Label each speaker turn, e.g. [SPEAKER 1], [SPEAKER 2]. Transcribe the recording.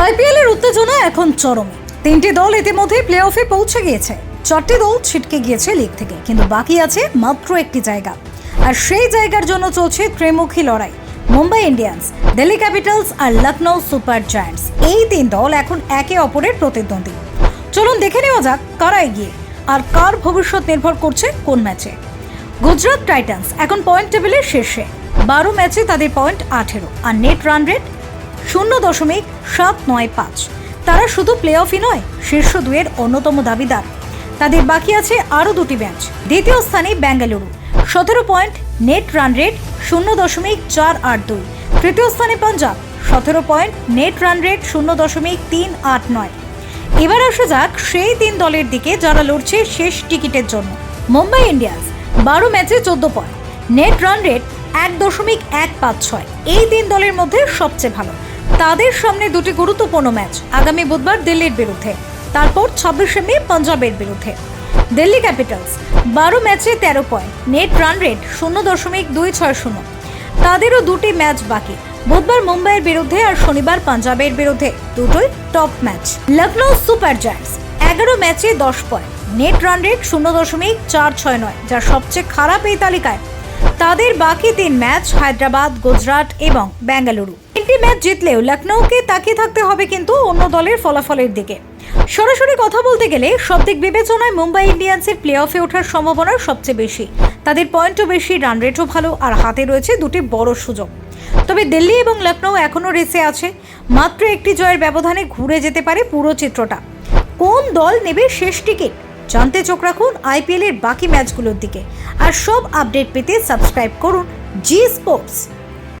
[SPEAKER 1] IPL এর উত্তেজনা এখন চরমে। তিনটি দল ইতিমধ্যে প্লে অফে পৌঁছে গিয়েছে। চারটি দল ছিটকে গিয়েছে লিগ থেকে, কিন্তু বাকি আছে মাত্র একটি জায়গা। আর সেই জায়গার জন্য চলছে ত্রিমুখী লড়াই। মুম্বাই ইন্ডিয়ান্স, দিল্লি ক্যাপিটালস আর লখনৌ সুপার জায়ান্টস। এই তিন দল এখন একে অপরের প্রতিদ্বন্দ্বী। চলুন দেখে নেওয়া যাক কারা এগিয়ে আর কার ভবিষ্যৎ নির্ভর করছে কোন ম্যাচে। গুজরাট টাইটান্স এখন পয়েন্ট টেবিলের শীর্ষে। বারো ম্যাচে তাদের পয়েন্ট আঠেরো, আর নেট রান রেট শূন্য দশমিক সাত নয় পাঁচ। তারা শুধু প্লে অফই নয়, শীর্ষ দুয়ের অন্যতম দাবিদার। তাদের বাকি আছে আরও দুটি ম্যাচ দ্বিতীয় স্থানে বেঙ্গালুরু। সতেরো পয়েন্ট নেট রান রেট শূন্য দশমিক চার আট দুই। তৃতীয় স্থানে পাঞ্জাব। সতেরো পয়েন্ট নেট রান রেট শূন্য দশমিক তিন আট নয়। এবার আসা যাক সেই তিন দলের দিকে যারা লড়ছে শেষ টিকিটের জন্য। মুম্বাই ইন্ডিয়ান্স, বারো ম্যাচে চোদ্দ পয়েন্ট নেট রান রেট এক দশমিক এক পাঁচ ছয়। এই তিন দলের মধ্যে সবচেয়ে ভালো। তাদের সামনে দুটি গুরুত্বপূর্ণ ম্যাচ। আগামী বুধবার দিল্লির বিরুদ্ধে, তারপর ছাব্বিশে মে পাঞ্জাবের বিরুদ্ধে। দিল্লি ক্যাপিটালস, বারো ম্যাচে তেরো পয়েন্ট, নেট রান রেট শূন্য দশমিক দুই ছয় শূন্য। তাদেরও দুটি ম্যাচ বাকি, বুধবার মুম্বাইয়ের বিরুদ্ধে আর শনিবার পাঞ্জাবের বিরুদ্ধে, দুটোই top match. Lucknow Super Giants, এগারো ম্যাচে দশ পয়েন্ট, নেট রান রেট শূন্য দশমিক চার ছয় নয়, যা সবচেয়ে খারাপ এই তালিকায়। তাদের বাকি তিন ম্যাচ হায়দ্রাবাদ, গুজরাট এবং বেঙ্গালুরু। ম্যাচ জিতলেও লখনৌকে তাকিয়ে থাকতে হবে কিন্তু অন্য দলের ফলাফলের দিকে। সরাসরি কথা বলতে গেলে সব দিক বিবেচনায় মুম্বাই ইন্ডিয়ান্সের প্লে অফে ওঠার সম্ভাবনা সবচেয়ে বেশি। তাদের পয়েন্টও বেশি, রান রেটও ভালো, আর হাতে রয়েছে দুটি বড় সুযোগ। তবে দিল্লি এবং লখনৌ এখনও রেসে আছে। মাত্র একটি জয়ের ব্যবধানে ঘুরে যেতে পারে পুরো চিত্রটা। কোন দল নেবে শেষ টিকিট? জানতে চোখ রাখুন আইপিএল এর বাকি ম্যাচগুলোর দিকে। আর সব আপডেট পেতে সাবস্ক্রাইব করুন জি স্পোর্টস।